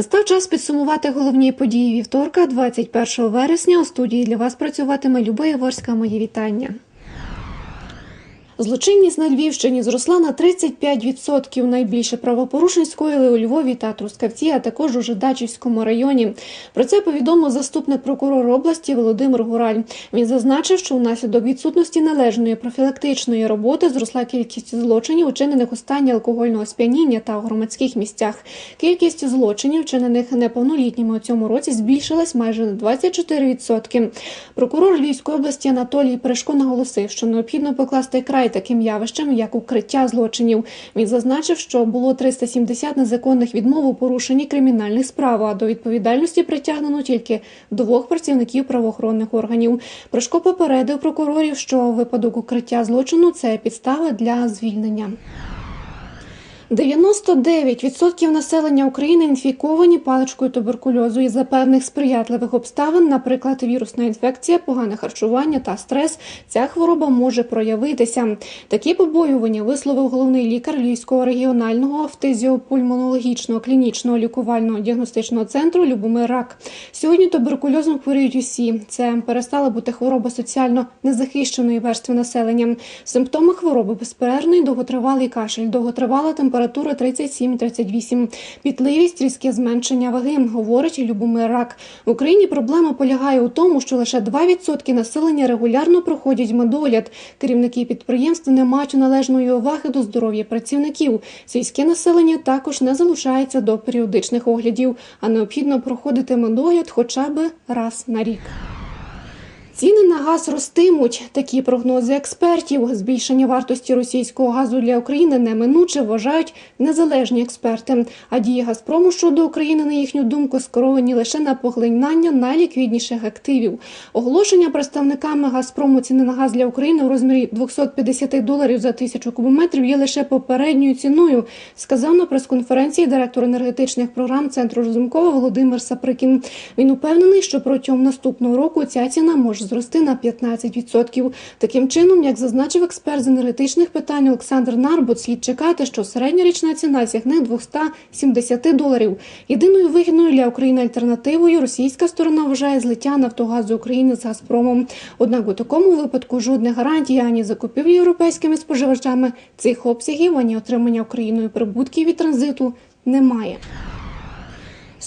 Настав час підсумувати головні події вівторка, 21 вересня. У студії для вас працюватиме Люба Яворська. Мої вітання. Злочинність на Львівщині зросла на 35%. Найбільше правопорушень скоїли у Львові та Трускавці, а також у Жидачівському районі. Про це повідомив заступник прокурора області Володимир Гураль. Він зазначив, що унаслідок відсутності належної профілактичної роботи зросла кількість злочинів, учинених у стані алкогольного сп'яніння та у громадських місцях. Кількість злочинів, вчинених неповнолітніми у цьому році, збільшилась майже на 24%. Прокурор Львівської області Анатолій Перешко наголосив, що необхідно покласти край таким явищем, як укриття злочинів. Він зазначив, що було 370 незаконних відмов у порушенні кримінальних справ, а до відповідальності притягнено тільки двох працівників правоохоронних органів. Прошко попередив прокурорів, що випадок укриття злочину це підстава для звільнення. 99% населення України інфіковані паличкою туберкульозу із за певних сприятливих обставин, наприклад, вірусна інфекція, погане харчування та стрес. Ця хвороба може проявитися. Такі побоювання висловив головний лікар Львівського регіонального фтизіопульмонологічного клінічного лікувального діагностичного центру Любомир Рак. Сьогодні туберкульозом хворіють усі. Це перестала бути хвороба соціально незахищеної верстви населення. Симптоми хвороби безперервний довготривалий кашель, довготривала температура 37-38, пітливість, різке зменшення ваги, говорить Любомир Рак. В Україні проблема полягає у тому, що лише 2% населення регулярно проходять медогляд. Керівники підприємств не мають належної уваги до здоров'я працівників. Сільське населення також не залучається до періодичних оглядів, а необхідно проходити медогляд хоча б раз на рік. Ціни на газ ростимуть. Такі прогнози експертів. Збільшення вартості російського газу для України неминуче вважають незалежні експерти. А дії Газпрому щодо України, на їхню думку, скеровані лише на поглинання найліквідніших активів. Оголошення представниками Газпрому ціни на газ для України у розмірі 250 доларів за тисячу кубометрів є лише попередньою ціною, сказав на прес-конференції директор енергетичних програм Центру Розумкова Володимир Саприкін. Він упевнений, що протягом наступного року ця ціна може зрости на 15%. Таким чином, як зазначив експерт з енергетичних питань Олександр Нарбут, слід чекати, що середня річна ціна сягне 270 доларів. Єдиною вигідною для України альтернативою російська сторона вважає злиття Нафтогазу України з Газпромом. Однак у такому випадку жодних гарантій ані закупівлі європейськими споживачами цих обсягів, ані отримання Україною прибутків від транзиту немає.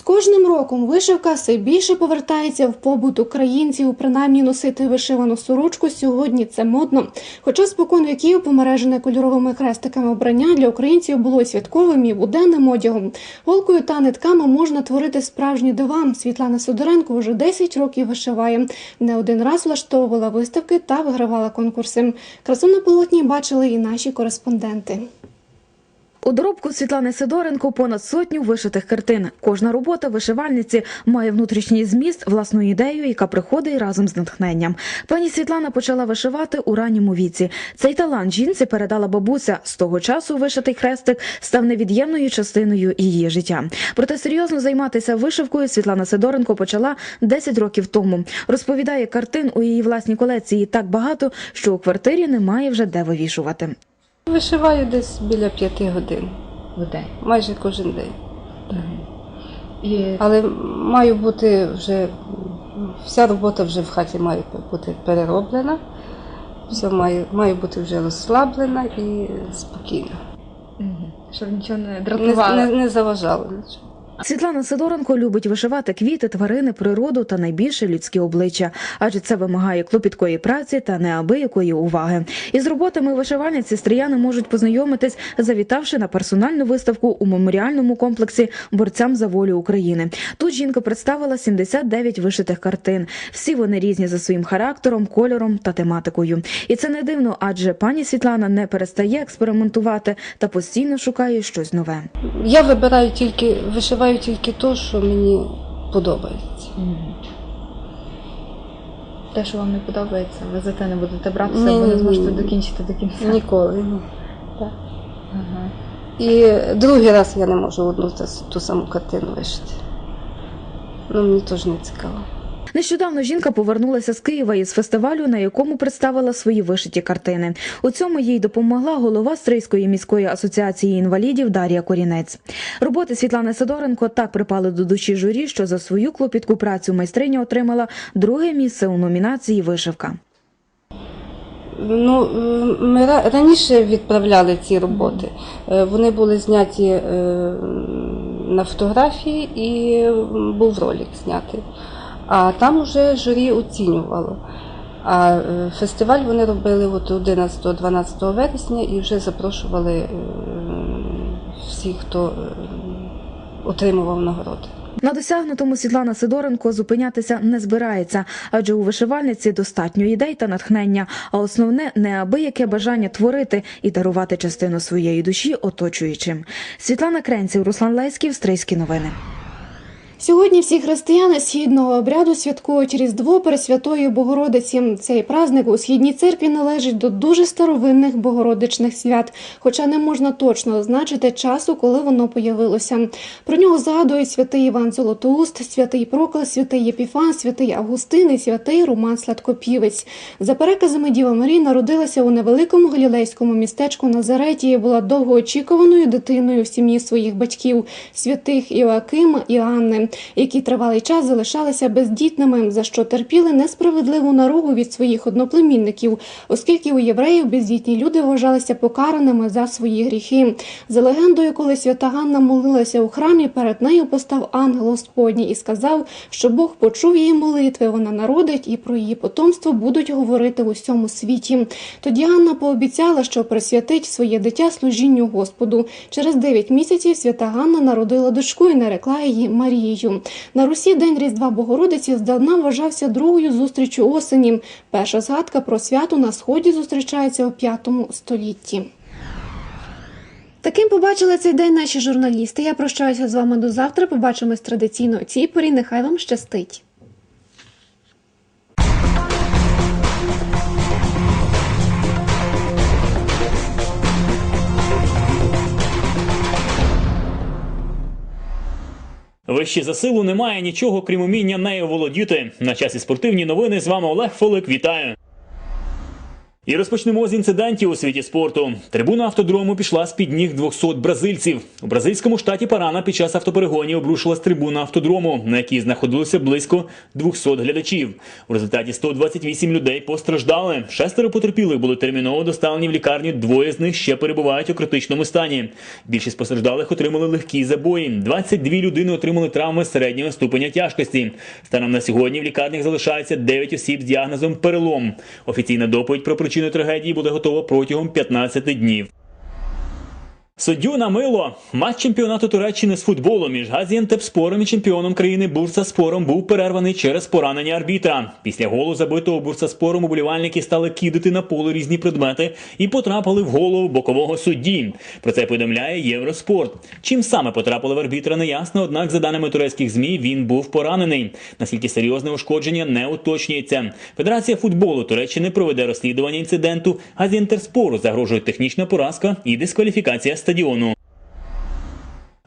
З кожним роком вишивка все більше повертається в побут українців. Принаймні носити вишивану сорочку сьогодні це модно. Хоча спокон віків помережене кольоровими хрестиками обрання для українців було святковим і буденним одягом. Голкою та нитками можна творити справжні дива. Світлана Сидоренко вже 10 років вишиває. Не один раз влаштовувала виставки та вигравала конкурси. Красу на полотні бачили і наші кореспонденти. У доробку Світлани Сидоренко понад сотню вишитих картин. Кожна робота вишивальниці має внутрішній зміст, власну ідею, яка приходить разом з натхненням. Пані Світлана почала вишивати у ранньому віці. Цей талант жінці передала бабуся. З того часу вишитий хрестик став невід'ємною частиною її життя. Проте серйозно займатися вишивкою Світлана Сидоренко почала 10 років тому. Розповідає, картин у її власній колекції так багато, що у квартирі немає вже де вивішувати. Вишиваю десь біля п'яти годин, В день. майже кожен день. І Але маю бути вже вся робота вже в хаті має бути перероблена, все має, має бути вже розслаблена і спокійна. щоб нічого не Не, не, не заважало нічого. Світлана Сидоренко любить вишивати квіти, тварини, природу та найбільше людські обличчя, адже це вимагає клопіткої праці та неабиякої уваги. Із роботами вишивальниці стріяни можуть познайомитись, завітавши на персональну виставку у меморіальному комплексі борцям за волю України. Тут жінка представила 79 вишитих картин. Всі вони різні за своїм характером, кольором та тематикою. І це не дивно, адже пані Світлана не перестає експериментувати та постійно шукає щось нове. Я вибираю тільки, вишиваю тільки те, що мені подобається. Те, що вам не подобається, ви за те не будете братися, Ні, бо ні, не зможете ні. докінчити до кінця. Ніколи. Ні. Ага. І другий раз я не можу одну та- ту саму картину вишити. Ну, мені теж не цікаво. Нещодавно жінка повернулася з Києва із фестивалю, на якому представила свої вишиті картини. У цьому їй допомогла голова Стрийської міської асоціації інвалідів Дар'я Корінець. Роботи Світлани Сидоренко так припали до душі журі, що за свою клопітку працю майстриня отримала друге місце у номінації Вишивка. Ну, ми раніше відправляли ці роботи. Е, Вони були зняті е, на фотографії і був ролик знятий. А там вже журі оцінювало. А е, фестиваль вони робили от 11-12 вересня і вже запрошували е, всіх, хто е, отримував нагороди. На досягнутому Світлана Сидоренко зупинятися не збирається, адже у вишивальниці достатньо ідей та натхнення, а основне неабияке бажання творити і дарувати частину своєї душі оточуючим. Світлана Кренців, Руслан Леськів, Стрийські новини. Сьогодні всі християни східного обряду святкують Різдво Пресвятої Богородиці. Цей праздник у східній церкві належить до дуже старовинних богородичних свят, хоча не можна точно означити часу, коли воно появилося. Про нього згадують святий Іван Золотоуст, святий Прокл, святий Єпіфан, святий Августин і святий Роман Сладкопівець. За переказами Діва Марії народилася у невеликому галілейському містечку Назареті і була довгоочікуваною дитиною в сім'ї своїх батьків, святих Іоакима і Анни, які тривалий час залишалися бездітними, за що терпіли несправедливу наругу від своїх одноплемінників, оскільки у євреїв бездітні люди вважалися покараними за свої гріхи. За легендою, коли свята Ганна молилася у храмі, перед нею постав ангел Господній і сказав, що Бог почув її молитви, вона народить і про її потомство будуть говорити в усьому світі. Тоді Анна пообіцяла, що присвятить своє дитя служінню Господу. Через 9 місяців свята Ганна народила дочку і нарекла її Марією. На Русі День Різдва Богородиці здавна вважався другою зустрічю осені. Перша згадка про свято на сході зустрічається у п'ятому столітті. Таким побачили цей день наші журналісти. Я прощаюся з вами до завтра. Побачимось традиційно о цій порі. Нехай вам щастить. Вище за силу немає нічого, крім уміння нею володіти. На часі спортивні новини з вами Олег Фолик. Вітаю. І розпочнемо з інцидентів у світі спорту. Трибуна автодрому пішла з під ніг 200 бразильців. У бразильському штаті Парана під час автоперегонів обрушилась трибуна автодрому, на якій знаходилося близько 200 глядачів. У результаті 128 людей постраждали. Шестеро потерпілих були терміново доставлені в лікарню. Двоє з них ще перебувають у критичному стані. Більшість постраждалих отримали легкі забої. 22 людини отримали травми середнього ступеня тяжкості. Станом на сьогодні в лікарнях залишається 9 осіб з діагнозом перелом. Офіційна доповідь про причину трагедії буде готова протягом 15 днів. Суддю на мило. Матч чемпіонату Туреччини з футболу між Газіантепспором і чемпіоном країни Бурсаспором був перерваний через поранення арбітра. Після голу забитого Бурсаспором уболівальники стали кидати на поле різні предмети і потрапили в голову бокового судді. Про це повідомляє Євроспорт. Чим саме потрапили в арбітра, не ясно, однак, за даними турецьких змі, він був поранений. Наскільки серйозне ушкодження не уточнюється. Федерація футболу Туреччини проведе розслідування інциденту. Газіантерспору загрожує технічна поразка і дискваліфікація стадіону.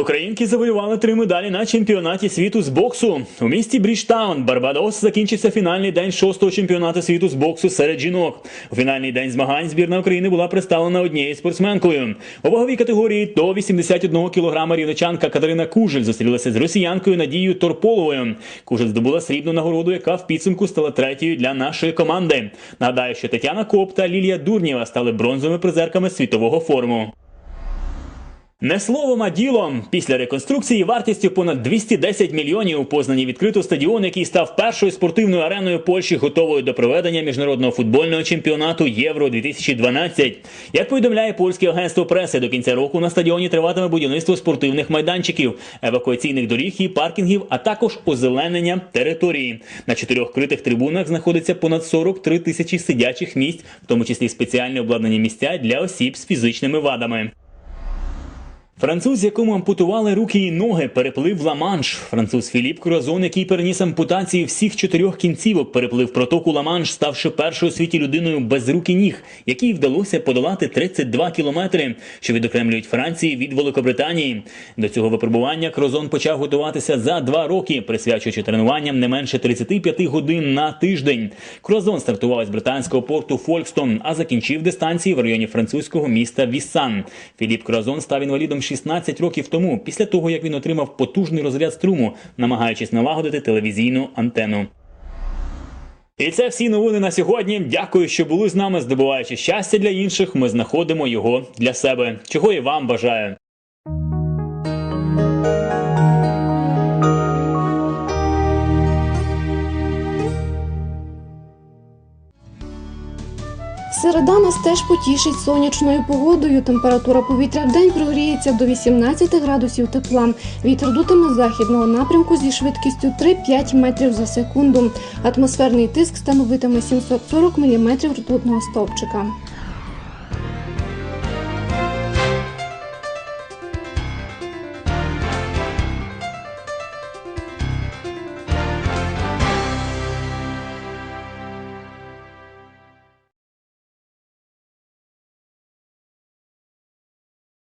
Українки завоювали три медалі на чемпіонаті світу з боксу. У місті Бріджтаун, Барбадос, закінчився фінальний день шостого чемпіонату світу з боксу серед жінок. У фінальний день змагань збірна України була представлена однією спортсменкою. У ваговій категорії до 81 кг рівничанка Катерина Кужель зустрілася з росіянкою Надією Торполовою. Кужель здобула срібну нагороду, яка в підсумку стала третьою для нашої команди. Нагадаю, що Тетяна Коп та Лілія Дурнєва стали бронзовими призерками світового форуму. Не словом, а ділом. Після реконструкції вартістю понад 210 мільйонів Познані відкрито стадіон, який став першою спортивною ареною Польщі, готовою до проведення міжнародного футбольного чемпіонату Євро 2012 Як повідомляє польське агентство преси, до кінця року на стадіоні триватиме будівництво спортивних майданчиків, евакуаційних доріг і паркінгів, а також озеленення території. На чотирьох критих трибунах знаходиться понад 43 тисячі сидячих місць, в тому числі спеціальні обладнані місця для осіб з фізичними вадами. Француз, якому ампутували руки і ноги, переплив Ла-Манш. Француз Філіп Круазон, який переніс ампутації всіх чотирьох кінцівок, переплив протоку Ла-Манш, ставши першою у світі людиною без рук і ніг, якій вдалося подолати 32 кілометри, що відокремлюють Франції від Великобританії. До цього випробування Крозон почав готуватися за два роки, присвячуючи тренуванням не менше 35 годин на тиждень. Крозон стартував із британського порту Фолькстон, а закінчив дистанції в районі французького міста Віссан. Філіп Крозон став інвалідом 16 років тому, після того як він отримав потужний розряд струму, намагаючись налагодити телевізійну антенну. І це всі новини на сьогодні. Дякую, що були з нами. Здобуваючи щастя для інших, ми знаходимо його для себе. Чого і вам бажаю. Середа нас теж потішить сонячною погодою. Температура повітря в день прогріється до 18 градусів тепла. Вітер дутиме західного напрямку зі швидкістю 3-5 метрів за секунду. Атмосферний тиск становитиме 740 мм ртутного стовпчика.